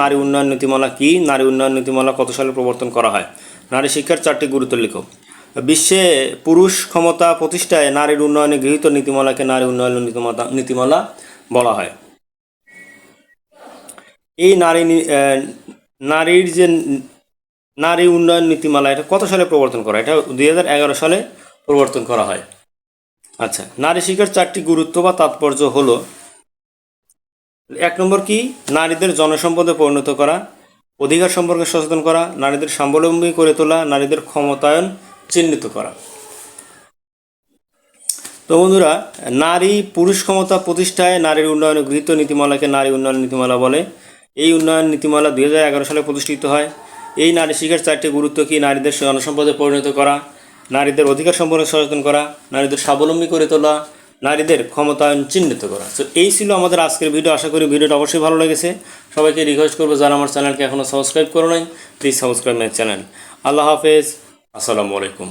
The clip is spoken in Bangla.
নারী উন্নয়ন নীতিমালা কি? নারী উন্নয়ন নীতিমালা কত সালে প্রবর্তন করা হয়? নারী শিক্ষার চারটি গুরুত্ব বিশ্বে পুরুষ ক্ষমতা প্রতিষ্ঠায় নারীর উন্নয়নে গৃহীত নীতিমালাকে নারী উন্নয়ন নীতিমালা নীতিমালা বলা হয়। এই নারী নারীর যে নারী উন্নয়ন নীতিমালা, এটা কত সালে প্রবর্তন করা এটা দুই হাজার এগারো সালে প্রবর্তন করা হয়। আচ্ছা নারী শিক্ষার চারটি গুরুত্ব বা তাৎপর্য হলো এক নম্বর কি? নারীদের জনসম্পদে পরিণত করা, অধিকার সম্পর্কে সচেতন করা, নারীদের স্বাবলম্বী করে তোলা, নারীদের ক্ষমতায়ন চিহ্নিত করা। তো বন্ধুরা, নারী পুরুষ ক্ষমতা প্রতিষ্ঠায় নারীর উন্নয়নে গৃহীত নীতিমালাকে নারী উন্নয়ন নীতিমালা বলে। এই উন্নয়ন নীতিমালা দুই হাজার এগারো সালে প্রতিষ্ঠিত হয়। এই নারী শিক্ষার চারটি গুরুত্ব কি? নারীদের জনসম্পদে পরিণত করা, নারীদের অধিকার সম্পর্কে সচেতন করা, নারীদের স্বাবলম্বী করে তোলা নারীদের ক্ষমতায়ন চিহ্নিত করা। তো এই ছিল আমাদের আজকের ভিডিও আশা করি ভিডিওটা অবশ্যই ভালো লেগেছে। সবাইকে রিকোয়েস্ট করব, যারা আমার চ্যানেলকে এখনও সাবস্ক্রাইব করো নাই প্লিজ সাবস্ক্রাইব মাই চ্যানেল আল্লাহ হাফেজ। আসসালামু আলাইকুম।